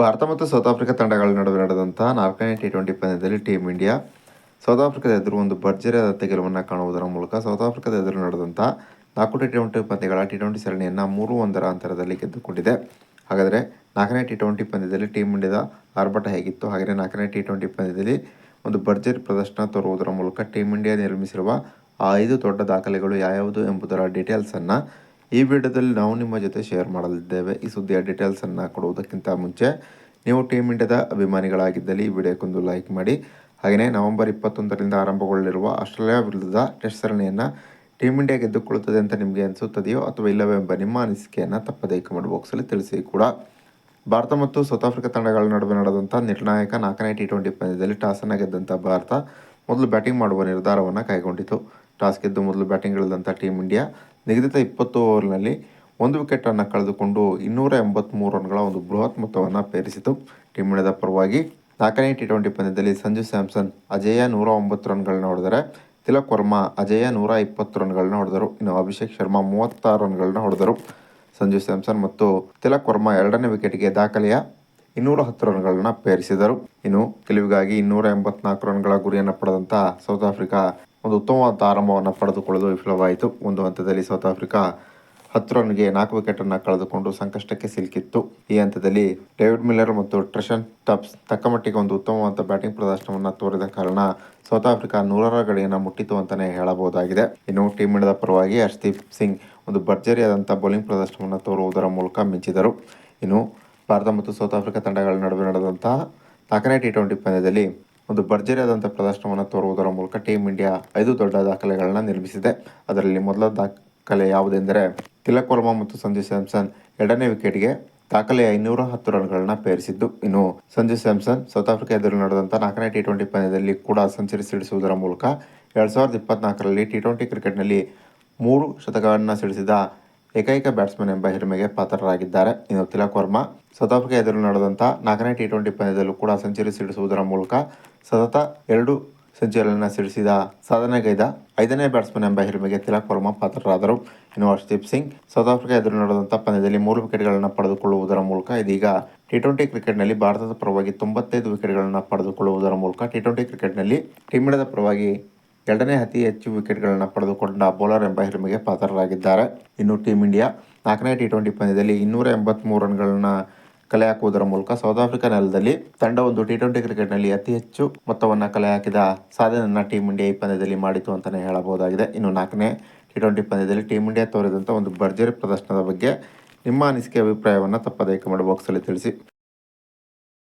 ಭಾರತ ಮತ್ತು south Africa ತಂಡಗಳ ನಡುವೆ ನಡೆದಂಥ ನಾಲ್ಕನೇ ಟಿ ಟ್ವೆಂಟಿ ಪಂದ್ಯದಲ್ಲಿ ಟೀಮ್ ಇಂಡಿಯಾ ಸೌತ್ ಆಫ್ರಿಕಾದ ಎದುರು ಒಂದು ಭರ್ಜರಿಯಾದ ಗೆಲುವನ್ನು ಕಾಣುವುದರ ಮೂಲಕ ಸೌತ್ ಆಫ್ರಿಕಾದ ಎದುರು ನಡೆದಂಥ ನಾಲ್ಕು ಟಿ ಟ್ವೆಂಟಿ ಪಂದ್ಯಗಳ ಟಿ ಟ್ವೆಂಟಿ ಸರಣಿಯನ್ನು ಮೂರು ಒಂದರ ಅಂತರದಲ್ಲಿ ಗೆದ್ದುಕೊಂಡಿದೆ. ಹಾಗಾದರೆ ನಾಲ್ಕನೇ ಟಿ ಟ್ವೆಂಟಿ ಪಂದ್ಯದಲ್ಲಿ ಟೀಮ್ ಇಂಡಿಯಾದ ಆರ್ಭಟ ಹೇಗಿತ್ತು? ಹಾಗೆಯೇ ನಾಲ್ಕನೇ ಟಿ ಟ್ವೆಂಟಿ ಪಂದ್ಯದಲ್ಲಿ ಒಂದು ಭರ್ಜರಿ ಪ್ರದರ್ಶನ ತೋರುವುದರ ಮೂಲಕ ಟೀಮ್ ಇಂಡಿಯಾ ನಿರ್ಮಿಸಿರುವ ಆ ಐದು ದೊಡ್ಡ ದಾಖಲೆಗಳು ಯಾವ್ಯಾವುದು ಎಂಬುದರ ಡೀಟೇಲ್ಸನ್ನು ಈ ವಿಡಿಯೋದಲ್ಲಿ ನಾವು ನಿಮ್ಮ ಜೊತೆ ಶೇರ್ ಮಾಡಲಿದ್ದೇವೆ. ಈ ಸುದ್ದಿಯ ಡೀಟೇಲ್ಸನ್ನು ಕೊಡುವುದಕ್ಕಿಂತ ಮುಂಚೆ ನೀವು ಟೀಮ್ ಇಂಡಿಯಾದ ಅಭಿಮಾನಿಗಳಾಗಿದ್ದಲ್ಲಿ ಈ ವಿಡಿಯೋಕ್ಕೊಂದು ಲೈಕ್ ಮಾಡಿ. ಹಾಗೆಯೇ ನವೆಂಬರ್ ಇಪ್ಪತ್ತೊಂದರಿಂದ ಆರಂಭಗೊಳ್ಳಲಿರುವ ಆಸ್ಟ್ರೇಲಿಯಾ ವಿರುದ್ಧದ ಟೆಸ್ಟ್ ಸರಣಿಯನ್ನು ಟೀಮ್ ಇಂಡಿಯಾ ಗೆದ್ದುಕೊಳ್ಳುತ್ತದೆ ಅಂತ ನಿಮಗೆ ಅನಿಸುತ್ತದೆಯೋ ಅಥವಾ ಇಲ್ಲವೇ ಎಂಬ ನಿಮ್ಮ ಅನಿಸಿಕೆಯನ್ನು ತಪ್ಪದೇ ಕಮೆಂಟ್ ಬಾಕ್ಸಲ್ಲಿ ತಿಳಿಸಿ ಕೂಡ. ಭಾರತ ಮತ್ತು ಸೌತ್ ಆಫ್ರಿಕಾ ತಂಡಗಳ ನಡುವೆ ನಡೆದಂಥ ನಿರ್ಣಾಯಕ ನಾಲ್ಕನೇ ಟಿ ಟ್ವೆಂಟಿ ಪಂದ್ಯದಲ್ಲಿ ಟಾಸನ್ನು ಗೆದ್ದಂಥ ಭಾರತ ಮೊದಲು ಬ್ಯಾಟಿಂಗ್ ಮಾಡುವ ನಿರ್ಧಾರವನ್ನು ಕೈಗೊಂಡಿತು. ಟಾಸ್ ಗೆದ್ದು ಮೊದಲು ಬ್ಯಾಟಿಂಗ್ ಇಳಿದಂಥ ಟೀಮ್ ಇಂಡಿಯಾ ನಿಗದಿತ ಇಪ್ಪತ್ತು ಓವರ್ನಲ್ಲಿ ಒಂದು ವಿಕೆಟನ್ನು ಕಳೆದುಕೊಂಡು ಇನ್ನೂರ ಎಂಬತ್ತ್ಮೂರು ರನ್ಗಳ ಒಂದು ಬೃಹತ್ ಮೊತ್ತವನ್ನು ಪೇರಿಸಿತು. ಟೀಮ್ ಇಂಡಿಯಾದ ಪರವಾಗಿ ನಾಲ್ಕನೇ ಟಿ ಟ್ವೆಂಟಿ ಪಂದ್ಯದಲ್ಲಿ ಸಂಜು ಸ್ಯಾಮ್ಸನ್, ಅಜೇಯ ನೂರ ಒಂಬತ್ತು ರನ್ಗಳನ್ನ ಹೊಡೆದರೆ ತಿಲಕ್ ವರ್ಮಾ, ಅಜೇಯ ನೂರ ಇಪ್ಪತ್ತು ರನ್ಗಳನ್ನ ಹೊಡೆದರು. ಇನ್ನು ಅಭಿಷೇಕ್ ಶರ್ಮಾ ಮೂವತ್ತಾರು ರನ್ಗಳನ್ನ ಹೊಡೆದರು. ಸಂಜು ಸ್ಯಾಮ್ಸನ್ ಮತ್ತು ತಿಲಕ್ ವರ್ಮಾ ಎರಡನೇ ವಿಕೆಟ್ಗೆ ದಾಖಲೆಯ ಇನ್ನೂರ ಹತ್ತು ರನ್ಗಳನ್ನ ಪೇರಿಸಿದರು. ಇನ್ನು ಗೆಲುವಿಗಾಗಿ ಇನ್ನೂರ ಎಂಬತ್ನಾಲ್ಕು ರನ್ಗಳ ಗುರಿಯನ್ನು ಪಡೆದಂಥ ಸೌತ್ ಆಫ್ರಿಕಾ ಒಂದು ಉತ್ತಮವಾದ ಆರಂಭವನ್ನು ಪಡೆದುಕೊಳ್ಳಲು ವಿಫಲವಾಯಿತು. ಒಂದು ಹಂತದಲ್ಲಿ ಸೌತ್ ಆಫ್ರಿಕಾ ಹತ್ತು ರನ್ಗೆ ನಾಲ್ಕು ವಿಕೆಟನ್ನು ಕಳೆದುಕೊಂಡು ಸಂಕಷ್ಟಕ್ಕೆ ಸಿಲುಕಿತ್ತು. ಈ ಹಂತದಲ್ಲಿ ಡೇವಿಡ್ ಮಿಲ್ಲರ್ ಮತ್ತು ಟ್ರೆಷನ್ ತಕ್ಕ ತಕ್ಕಮಟ್ಟಿಗೆ ಒಂದು ಉತ್ತಮವಾದ ಬ್ಯಾಟಿಂಗ್ ಪ್ರದರ್ಶನವನ್ನು ತೋರಿದ ಕಾರಣ ಸೌತ್ ಆಫ್ರಿಕಾ ನೂರರ ಗಡಿಯನ್ನು ಮುಟ್ಟಿತು ಅಂತಲೇ ಹೇಳಬಹುದಾಗಿದೆ. ಇನ್ನು ಟೀಮ್ ಇಂಡಿಯಾದ ಪರವಾಗಿ ಹರ್ಷದೀಪ್ ಸಿಂಗ್ ಒಂದು ಭರ್ಜರಿಯಾದಂಥ ಬೌಲಿಂಗ್ ಪ್ರದರ್ಶನವನ್ನು ತೋರುವುದರ ಮೂಲಕ ಮಿಂಚಿದರು. ಇನ್ನು ಭಾರತ ಮತ್ತು ಸೌತ್ ಆಫ್ರಿಕಾ ತಂಡಗಳ ನಡುವೆ ನಡೆದಂತಹ ನಾಲ್ಕನೇ ಟಿ ಟ್ವೆಂಟಿ ಪಂದ್ಯದಲ್ಲಿ ಒಂದು ಭರ್ಜರಿಯಾದಂಥ ಪ್ರದರ್ಶನವನ್ನು ತೋರುವುದರ ಮೂಲಕ ಟೀಮ್ ಇಂಡಿಯಾ ಐದು ದೊಡ್ಡ ದಾಖಲೆಗಳನ್ನು ನಿರ್ಮಿಸಿದೆ. ಅದರಲ್ಲಿ ಮೊದಲ ದಾಖಲೆ ಯಾವುದೆಂದರೆ ತಿಲಕ್ ವರ್ಮಾ ಮತ್ತು ಸಂಜು ಸ್ಯಾಮ್ಸನ್ ಎರಡನೇ ವಿಕೆಟ್ಗೆ ದಾಖಲೆಯ ಐನೂರ ಹತ್ತು ರನ್ಗಳನ್ನು ಪೇರಿಸಿದ್ದು. ಇನ್ನು ಸಂಜು ಸ್ಯಾಮ್ಸನ್ ಸೌತ್ ಆಫ್ರಿಕಾ ಎದುರು ನಡೆದಂಥ ನಾಲ್ಕನೇ ಟಿ ಟ್ವೆಂಟಿ ಪಂದ್ಯದಲ್ಲಿ ಕೂಡ ಸೆಂಚುರಿ ಸಿಡಿಸುವುದರ ಮೂಲಕ ಎರಡು ಸಾವಿರದ ಇಪ್ಪತ್ನಾಲ್ಕರಲ್ಲಿ ಟಿ ಟ್ವೆಂಟಿ ಕ್ರಿಕೆಟ್ನಲ್ಲಿ ಮೂರು ಶತಕವನ್ನು ಸಿಡಿಸಿದ ಏಕೈಕ ಬ್ಯಾಟ್ಸ್ಮನ್ ಎಂಬ ಹಿರಿಮೆಗೆ ಪಾತ್ರರಾಗಿದ್ದಾರೆ. ಇನ್ನು ತಿಲಕ್ ವರ್ಮಾ, ಸೌತ್ ಆಫ್ರಿಕಾ ಎದುರು ನಡೆದಂಥ ನಾಲ್ಕನೇ ಟಿ ಟ್ವೆಂಟಿ ಪಂದ್ಯದಲ್ಲೂ ಕೂಡ ಸೆಂಚುರಿ ಸಿಡಿಸುವುದರ ಮೂಲಕ ಸತತ ಎರಡು ಸೆಂಚುರಿಯನ್ನು ಸಿಡಿಸಿದ ಸಾಧನೆಗೈದ ಐದನೇ ಬ್ಯಾಟ್ಸ್ಮನ್ ಎಂಬ ಹಿರಿಮೆಗೆ ತಿಲಕ್ ವರ್ಮಾ ಪಾತ್ರರಾದರು. ಇನ್ನು ಹರ್ಷದೀಪ್ ಸಿಂಗ್, ಸೌತ್ ಆಫ್ರಿಕಾ ಎದುರು ನಡೆದಂಥ ಪಂದ್ಯದಲ್ಲಿ ಮೂರು ವಿಕೆಟ್ಗಳನ್ನು ಪಡೆದುಕೊಳ್ಳುವುದರ ಮೂಲಕ ಇದೀಗ ಟಿ ಟ್ವೆಂಟಿ ಕ್ರಿಕೆಟ್ನಲ್ಲಿ ಭಾರತದ ಪರವಾಗಿ ತೊಂಬತ್ತೈದು ವಿಕೆಟ್ಗಳನ್ನು ಪಡೆದುಕೊಳ್ಳುವುದರ ಮೂಲಕ ಟಿ ಟ್ವೆಂಟಿ ಕ್ರಿಕೆಟ್ನಲ್ಲಿ ಟೀಮ್ ಇಂಡಿಯಾದ ಪರವಾಗಿ ಎರಡನೇ ಅತಿ ಹೆಚ್ಚು ವಿಕೆಟ್ಗಳನ್ನು ಪಡೆದುಕೊಂಡ ಬೌಲರ್ ಎಂಬ ಹಿರಿಮೆಗೆ ಪಾತ್ರರಾಗಿದ್ದಾರೆ. ಇನ್ನು ಟೀಮ್ ಇಂಡಿಯಾ ನಾಲ್ಕನೇ ಟಿ ಟ್ವೆಂಟಿ ಪಂದ್ಯದಲ್ಲಿ ಇನ್ನೂರ ಎಂಬತ್ತ್ಮೂರು ರನ್ಗಳನ್ನು ಕಲೆ ಹಾಕುವುದರ ಮೂಲಕ ಸೌತ್ ಆಫ್ರಿಕಾ ನೆಲದಲ್ಲಿ ತಂಡ ಒಂದು ಟಿ ಟ್ವೆಂಟಿ ಕ್ರಿಕೆಟ್ನಲ್ಲಿ ಅತಿ ಹೆಚ್ಚು ಮೊತ್ತವನ್ನು ಕಲೆ ಹಾಕಿದ ಸಾಧನೆಯನ್ನು ಟೀಮ್ ಇಂಡಿಯಾ ಈ ಪಂದ್ಯದಲ್ಲಿ ಮಾಡಿತು ಅಂತಲೇ ಹೇಳಬಹುದಾಗಿದೆ. ಇನ್ನು ನಾಲ್ಕನೇ ಟಿ ಟ್ವೆಂಟಿ ಪಂದ್ಯದಲ್ಲಿ ಟೀಮ್ ಇಂಡಿಯಾ ತೋರಿದಂಥ ಒಂದು ಭರ್ಜರಿ ಪ್ರದರ್ಶನದ ಬಗ್ಗೆ ನಿಮ್ಮ ಅನಿಸಿಕೆ, ಅಭಿಪ್ರಾಯವನ್ನು ತಪ್ಪದೇ ಕಮೆಂಟ್ ಬಾಕ್ಸಲ್ಲಿ ತಿಳಿಸಿ.